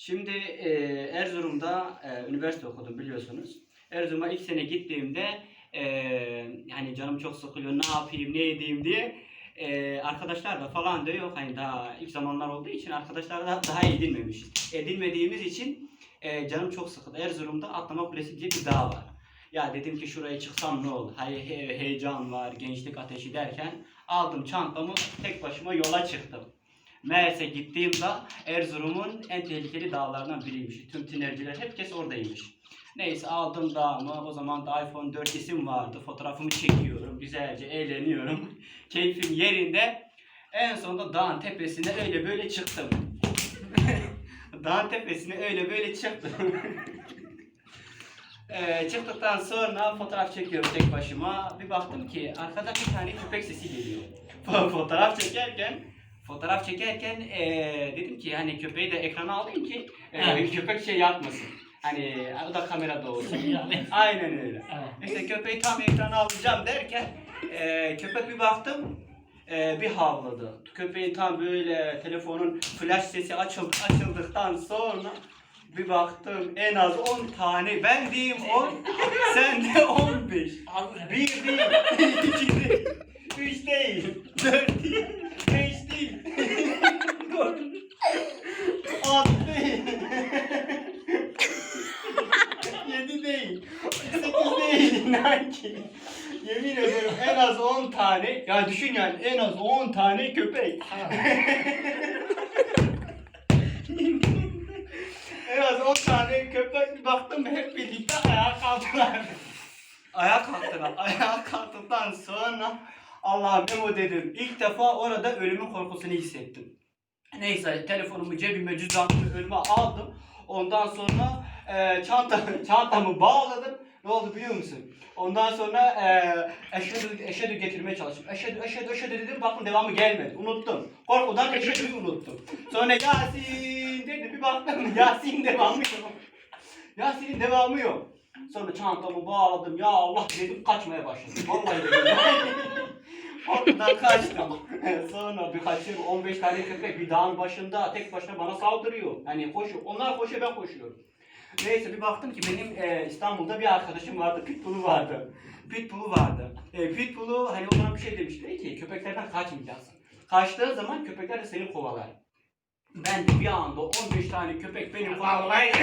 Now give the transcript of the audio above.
Şimdi e, Erzurum'da e, üniversite okudum biliyorsunuz. Erzurum'a ilk sene gittiğimde e, yani canım çok sıkılıyor ne yapayım ne edeyim diye e, arkadaşlar da falan da yok. Hani daha ilk zamanlar olduğu için arkadaşlar da daha edinmemişiz. Edinmediğimiz için e, canım çok sıkıldı. Erzurum'da Atlama Kulesi diye bir dağ var. Ya dedim ki şuraya çıksam ne olur? Hay he- heyecan var, gençlik ateşi derken aldım çantamı tek başıma yola çıktım. Meğerse gittiğimde Erzurum'un en tehlikeli dağlarından biriymiş. Tüm tinerciler herkes oradaymış. Neyse aldım dağımı. O zaman da iPhone 4 isim vardı. Fotoğrafımı çekiyorum. Güzelce eğleniyorum. Keyfim yerinde. En sonunda dağın tepesine öyle böyle çıktım. dağın tepesine öyle böyle çıktım. Ee, çıktıktan sonra fotoğraf çekiyorum tek başıma. Bir baktım ki arkada bir tane köpek sesi geliyor. Fo- fotoğraf çekerken fotoğraf çekerken ee, dedim ki hani köpeği de ekrana alayım ki Evet. köpek şey yapmasın. Hani o da kamerada olsun. Aynen öyle. İşte köpeği tam ekrana alacağım derken ee, köpek bir baktım ee, bir havladı. Köpeğin tam böyle telefonun flash sesi açıldı, açıldıktan sonra bir baktım en az 10 tane ben diyeyim 10 sen de 15 Abi, bir değil, iki değil, üç değil, dört değil, beş değil, dört, altı değil, yedi değil, sekiz değil, inan ki. Yemin ederim en az 10 tane, ya düşün yani en az 10 tane köpek. En az 10 tane köpek baktım hep birlikte ayağa kalktılar. ayağa kalktılar. Ayağa kalktıktan sonra Allah'ım Memo dedim. İlk defa orada ölümün korkusunu hissettim. Neyse telefonumu cebime cüzdanımı önüme aldım. Ondan sonra e, çanta, çantamı bağladım. Ne oldu biliyor musun? Ondan sonra e, eşhedü, eşhedü getirmeye çalıştım. Eşhedü, eşhedü, eşhedü dedim. Bakın devamı gelmedi. Unuttum. Korkudan eşhedü'yü unuttum. Sonra Yasin dedi. Bir baktım Yasin devamı yok. Yasin'in devamı yok. Sonra çantamı bağladım. Ya Allah dedim kaçmaya başladım. Vallahi dedim. Korkudan kaçtım. Sonra birkaç yıl 15 tane köpek bir dağın başında tek başına bana saldırıyor. Hani koşuyor. Onlar koşuyor ben koşuyorum. Neyse bir baktım ki benim e, İstanbul'da bir arkadaşım vardı. Pitbull'u vardı. Pitbull'u vardı. E, Pitbull'u hani o bana bir şey demişti ki köpeklerden kaçmayacaksın. Kaçtığın zaman köpekler de seni kovalar. Ben de bir anda 15 tane köpek benim kovalayı